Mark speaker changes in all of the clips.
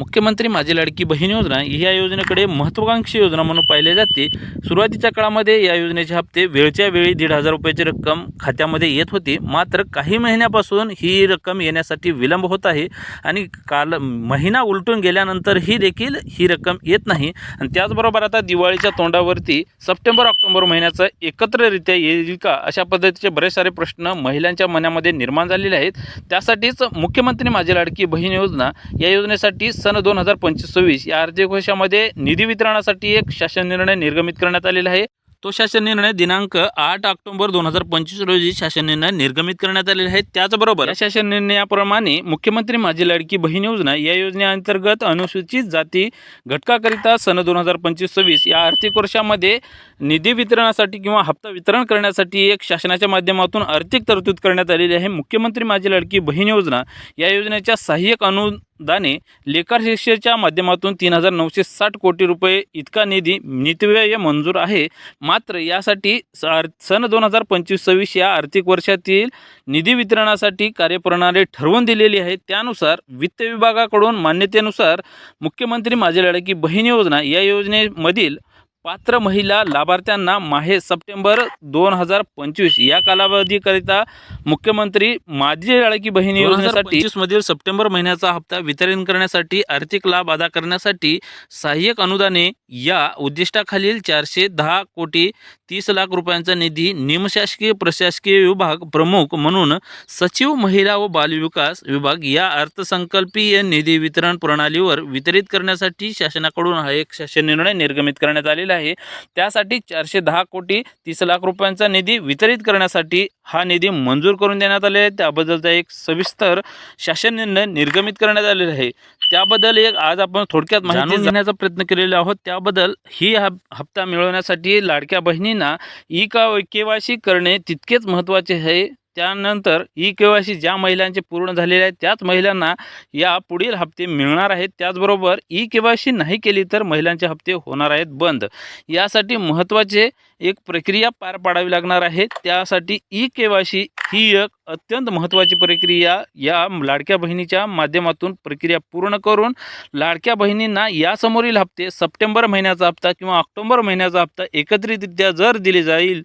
Speaker 1: मुख्यमंत्री माझी लाडकी बहीण योजना ही या योजनेकडे महत्त्वाकांक्षी योजना म्हणून पाहिले जाते. सुरुवातीच्या काळामध्ये या योजनेचे हप्ते वेळच्या वेळी दीड हजार रुपयाची रक्कम खात्यामध्ये येत होती. मात्र काही महिन्यापासून ही रक्कम येण्यासाठी विलंब होत आहे आणि काल महिना उलटून गेल्यानंतरही देखील ही रक्कम येत नाही. आणि त्याचबरोबर आता दिवाळीच्या तोंडावरती सप्टेंबर ऑक्टोबर महिन्याचा एकत्ररित्या येईल का अशा पद्धतीचे बरेच सारे प्रश्न महिलांच्या मनामध्ये निर्माण झालेले आहेत. त्यासाठीच मुख्यमंत्री माझी लाडकी बहीण योजना या योजनेसाठी सन दोन हजार पंचवीस सव्वीस या आर्थिक वर्षामध्ये निधी वितरणासाठी एक शासन निर्णय निर्गमित करण्यात आलेला आहे. तो शासन निर्णय दिनांक आठ ऑक्टोबर दोन हजार पंचवीस रोजी शासन निर्णय निर्गमित करण्यात आलेला आहे. त्याचबरोबर या शासन निर्णयाप्रमाणे मुख्यमंत्री माझी लाडकी बहीण योजना या योजनेअंतर्गत अनुसूचित जाती घटकाकरिता सन दोन हजार पंचवीस सव्वीस या आर्थिक वर्षामध्ये निधी वितरणासाठी किंवा हप्ता वितरण करण्यासाठी एक शासनाच्या माध्यमातून आर्थिक तरतूद करण्यात आलेली आहे. मुख्यमंत्री माझी लाडकी बहीण योजना या योजनेच्या सहाय्यक अनु दाने लेखा शिक्षेच्या माध्यमातून तीन हजार नऊशे साठ कोटी रुपये इतका निधी नितव्यय मंजूर आहे. मात्र यासाठी स सन दोन हजार पंचवीस सव्वीस या आर्थिक वर्षातील निधी वितरणासाठी कार्यप्रणाली ठरवून दिलेली आहे. त्यानुसार वित्त विभागाकडून मान्यतेनुसार मुख्यमंत्री माझी लढाकी बहीण योजना या योजनेमधील पात्र महिला लाभार्थ्यांना माहे सप्टेंबर दोन हजार पंचवीस या कालावधीकरिता मुख्यमंत्री माझी लाडकी बहीण योजनेसाठी मधील सप्टेंबर महिन्याचा हप्ता वितरण करण्यासाठी आर्थिक लाभ अदा करण्यासाठी सहाय्यक अनुदाने या उद्दिष्टाखालील चारशे दहा कोटी तीस लाख रुपयांचा निधी निमशासकीय प्रशासकीय विभाग प्रमुख म्हणून सचिव महिला व बालविकास विभाग या अर्थसंकल्पीय निधी वितरण प्रणालीवर वितरित करण्यासाठी शासनाकडून हा एक शासन निर्णय निर्गमित करण्यात आलेला आहे. त्यासाठी चारशे दहा कोटी तीस लाख रुपयांचा निधी वितरित करण्यासाठी हा निधी मंजूर करून देण्यात आले आहे. त्याबद्दलचा एक सविस्तर शासन निर्णय निर्गमित करण्यात आलेला आहे. त्याबद्दल एक आज आपण थोडक्यात माहिती घेण्याचा प्रयत्न केलेला आहोत. त्याबद्दल ही हप हप्ता मिळवण्यासाठी लाडक्या बहिणींना ई का के वाय सी करणे तितकेच महत्त्वाचे आहे. त्यानंतर ई के वाय सी ज्या महिलांचे पूर्ण झालेले आहेत त्याच महिलांना या पुढील हप्ते मिळणार आहेत. त्याचबरोबर ई के वाय सी नाही केली तर महिलांचे हप्ते होणार आहेत बंद. यासाठी महत्त्वाचे एक प्रक्रिया पार पाडावी लागणार आहे. त्यासाठी ई के वाय सी ही एक अत्यंत महत्त्वाची प्रक्रिया या लाडक्या बहिणीच्या माध्यमातून प्रक्रिया पूर्ण करून लाडक्या बहिणींना यासमोरील हप्ते सप्टेंबर महिन्याचा हप्ता किंवा ऑक्टोंबर महिन्याचा हप्ता एकत्रितरित्या जर दिले जाईल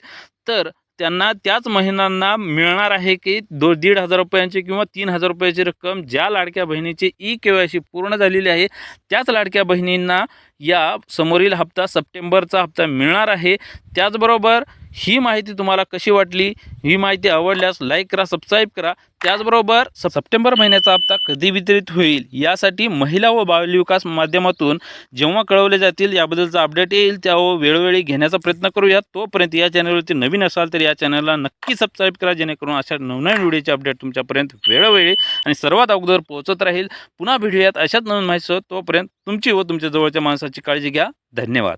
Speaker 1: तर त्यांना त्याच महिलांना मिळणार आहे की दो दीड हजार रुपयांची किंवा तीन हजार रुपयाची रक्कम ज्या लाडक्या बहिणीची ई के वाय सी पूर्ण झालेली आहे त्याच लाडक्या बहिणींना या समोरील हप्ता सप्टेंबरचा हप्ता मिळणार आहे. त्याचबरोबर ही माहिती तुम्हाला कशी वाटली? ही माहिती आवडल्यास लाईक करा सबस्क्राईब करा. त्याचबरोबर स- सप्टेंबर महिन्याचा हप्ता कधी वितरित होईल? यासाठी महिला व बालविकास माध्यमातून जेव्हा कळवले जातील याबद्दलचा अपडेट येईल. त्या हो वेळोवेळी घेण्याचा प्रयत्न करूया. तोपर्यंत या चॅनलवरती नवीन असाल तर या चॅनलला नक्की सबस्क्राईब करा जेणेकरून अशा नवनवीन व्हिडिओचे अपडेट तुमच्यापर्यंत वेळोवेळी आणि सर्वात अगोदर पोहोचत राहील. पुन्हा भेटूयात अशाच नवीन माहिती तोपर्यंत तुमची व तुमच्या जवळच्या माणसाची काळजी घ्या. धन्यवाद.